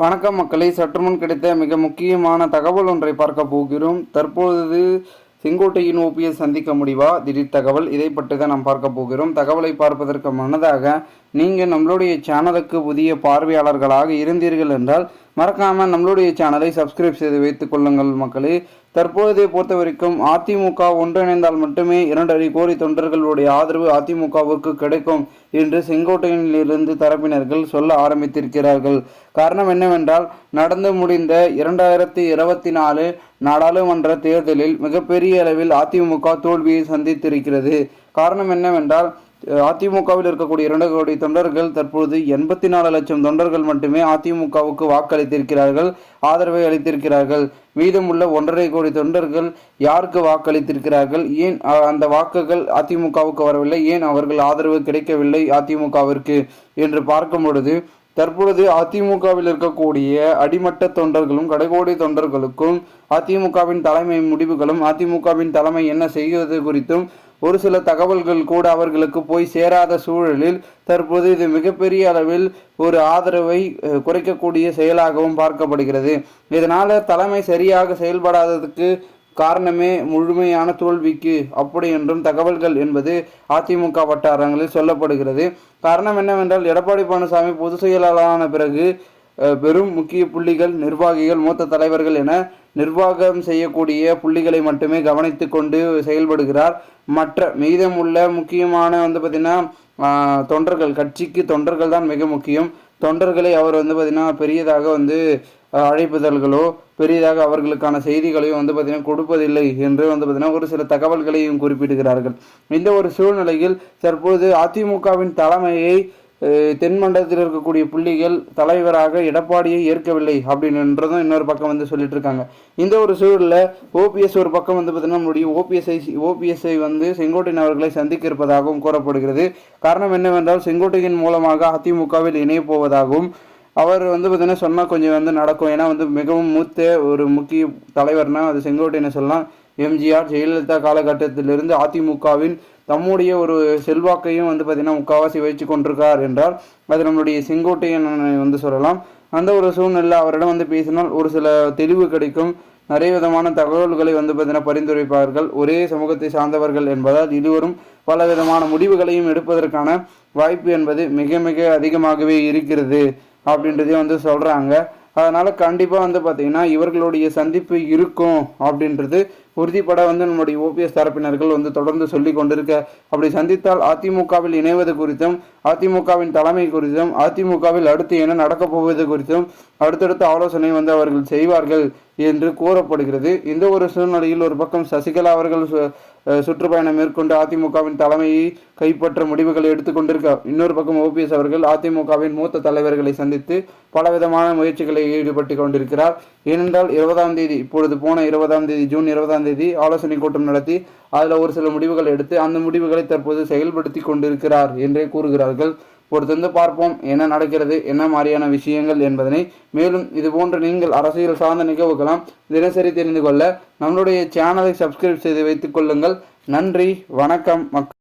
வணக்கம் மக்களை. சற்றுமுன் கிடைத்த மிக முக்கியமான தகவல் ஒன்றை பார்க்க போகிறோம். தற்பொழுது செங்கோட்டையின் ஓபிஎஸ் சந்திக்க முடிவா? திடீர் தகவல். இதை பற்றி தான் நாம் பார்க்க போகிறோம். தகவலை பார்ப்பதற்கு முன்னதாக நீங்கள் நம்மளுடைய சேனலுக்கு புதிய பார்வையாளர்களாக இருந்தீர்கள் என்றால் மறக்காமல் நம்மளுடைய சேனலை சப்ஸ்கிரைப் செய்து வைத்துக் கொள்ளுங்கள் மக்களே. தற்பொழுதை பொறுத்த வரைக்கும் அதிமுக ஒன்றிணைந்தால் மட்டுமே இரண்டரை கோடி தொண்டர்களுடைய ஆதரவு அதிமுகவுக்கு கிடைக்கும் என்று செங்கோட்டையிலிருந்து தரப்பினர்கள் சொல்ல ஆரம்பித்திருக்கிறார்கள். காரணம் என்னவென்றால் நடந்து முடிந்த இரண்டாயிரத்தி இருபத்தி நாலு நாடாளுமன்ற தேர்தலில் மிகப்பெரிய அளவில் அதிமுக தோல்வியை சந்தித்திருக்கிறது. காரணம் என்னவென்றால் அதிமுகவில் இருக்கக்கூடிய இரண்டு கோடி தொண்டர்கள் தற்பொழுது எண்பத்தி நாலு லட்சம் தொண்டர்கள் மட்டுமே அதிமுகவுக்கு வாக்களித்திருக்கிறார்கள் ஆதரவை அளித்திருக்கிறார்கள். மீதமுள்ள ஒன்றரை கோடி தொண்டர்கள் யாருக்கு வாக்களித்திருக்கிறார்கள்? ஏன் அந்த வாக்குகள் அதிமுகவுக்கு வரவில்லை? ஏன் அவர்கள் ஆதரவு கிடைக்கவில்லை அதிமுகவிற்கு? என்று பார்க்கும் பொழுது தற்பொழுது அதிமுகவில் இருக்கக்கூடிய அடிமட்ட தொண்டர்களும் கடைகோடி தொண்டர்களுக்கும் அதிமுகவின் தலைமை முடிவுகளும் அதிமுகவின் தலைமை என்ன செய்வது குறித்தும் ஒரு சில தகவல்கள் கூட அவர்களுக்கு போய் சேராத சூழலில் தற்போது இது மிகப்பெரிய அளவில் ஒரு ஆதரவை குறைக்கக்கூடிய செயலாகவும் பார்க்கப்படுகிறது. இதனால் தலைமை சரியாக செயல்படாததுக்கு காரணமே முழுமையான தோல்விக்கு அப்படி என்றும் தகவல்கள் என்பது அதிமுக வட்டாரங்களில் சொல்லப்படுகிறது. காரணம் என்னவென்றால் எடப்பாடி பழனிசாமி பொதுச் செயலாளரான பிறகு பெரும் முக்கிய புள்ளிகள் நிர்வாகிகள் மூத்த தலைவர்கள் என நிர்வாகம் செய்யக்கூடிய புள்ளிகளை மட்டுமே கவனித்து கொண்டு செயல்படுகிறார். மற்ற மீதமுள்ள முக்கியமான வந்து பார்த்திங்கன்னா தொண்டர்கள் கட்சிக்கு தொண்டர்கள் தான் மிக முக்கியம். தொண்டர்களை அவர் வந்து பார்த்திங்கன்னா பெரியதாக வந்து அழைப்புதல்களோ பெரியதாக அவர்களுக்கான செய்திகளையும் வந்து பார்த்திங்கன்னா கொடுப்பதில்லை என்று வந்து பார்த்திங்கன்னா ஒரு சில தகவல்களையும் குறிப்பிடுகிறார்கள். இந்த ஒரு சூழ்நிலையில் தற்போது அதிமுகவின் தலைமையை தென் மண்டலத்தில் இருக்கக்கூடிய புள்ளிகள் தலைவராக எடப்பாடியை ஏற்கவில்லை அப்படின்றதும் இன்னொரு பக்கம் வந்து சொல்லிட்டு இருக்காங்க இந்த ஒரு சூழலில் ஓபிஎஸ் ஒரு பக்கம் வந்து பார்த்தீங்கன்னா நம்முடைய ஓபிஎஸ்ஐ ஓபிஎஸ்ஐ வந்து செங்கோட்டையன் அவர்களை சந்திக்க இருப்பதாகவும் கூறப்படுகிறது. காரணம் என்னவென்றால் செங்கோட்டையின் மூலமாக அதிமுகவில் இணைய போவதாகவும் அவர் வந்து பார்த்தீங்கன்னா சொன்னால் கொஞ்சம் வந்து நடக்கும். ஏன்னா வந்து மிகவும் மூத்த ஒரு முக்கிய தலைவர்னால் அது செங்கோட்டையனை சொல்லலாம். எம்ஜிஆர் ஜெயலலிதா காலகட்டத்திலிருந்து அதிமுகவின் தம்முடைய ஒரு செல்வாக்கையும் வந்து பார்த்திங்கன்னா முக்கால்வாசி வச்சு கொண்டிருக்கார் என்றால் அது நம்மளுடைய செங்கோட்டையன் வந்து சொல்லலாம். அந்த ஒரு சூழ்நிலை அவரிடம் வந்து பேசினால் ஒரு சில தெளிவு கிடைக்கும். நிறைய விதமான தகவல்களை வந்து பார்த்தீங்கன்னா பரிந்துரைப்பார்கள். ஒரே சமூகத்தை சார்ந்தவர்கள் என்பதால் இருவரும் பல விதமான முடிவுகளையும் எடுப்பதற்கான வாய்ப்பு என்பது மிக மிக அதிகமாகவே இருக்கிறது அப்படின்றதையும் வந்து சொல்கிறாங்க அதனால் கண்டிப்பாக வந்து பார்த்திங்கன்னா இவர்களுடைய சந்திப்பு இருக்கும் அப்படின்றது உறுதிப்பட வந்து நம்முடைய ஓபிஎஸ் தரப்பினர்கள் வந்து தொடர்ந்து சொல்லி கொண்டிருக்க அப்படி சந்தித்தால் அதிமுகவில் இணைவது குறித்தும் அதிமுகவின் தலைமை குறித்தும் அதிமுகவில் அடுத்து என்ன நடக்கப் போவது குறித்தும் அடுத்தடுத்த ஆலோசனை வந்து அவர்கள் செய்வார்கள் என்று கூறப்படுகிறது. இந்த ஒரு சூழ்நிலையில் ஒரு பக்கம் சசிகலா அவர்கள் சுற்றுப்பயணம் மேற்கொண்டு அதிமுகவின் தலைமையை கைப்பற்ற முடிவுகளை எடுத்துக்கொண்டிருக்க இன்னொரு பக்கம் ஓபிஎஸ் அவர்கள் அதிமுகவின் மூத்த தலைவர்களை சந்தித்து பலவிதமான முயற்சிகளை ஈடுபட்டு கொண்டிருக்கிறார். ஏனென்றால் இருபதாம் தேதி இப்பொழுது போன இருபதாம் தேதி ஜூன் இருபதாம் தேதி ஆலோசனை கூட்டம் நடத்தி அதில் ஒரு சில முடிவுகள் எடுத்து அந்த முடிவுகளை தற்போது செயல்படுத்தி கொண்டிருக்கிறார் என்றே கூறுகிறார்கள். பொறுத்திருந்து பார்ப்போம் என்ன நடக்கிறது என்ன மாதிரியான விஷயங்கள் என்பதனை. மேலும் இது போன்று நீங்கள் அரசியல் சார்ந்த நிகழ்வுகளாம் தினசரி தெரிந்து கொள்ள நம்மளுடைய சேனலை சப்ஸ்கிரைப் செய்து வைத்துக் கொள்ளுங்கள். நன்றி வணக்கம் மக்கள்.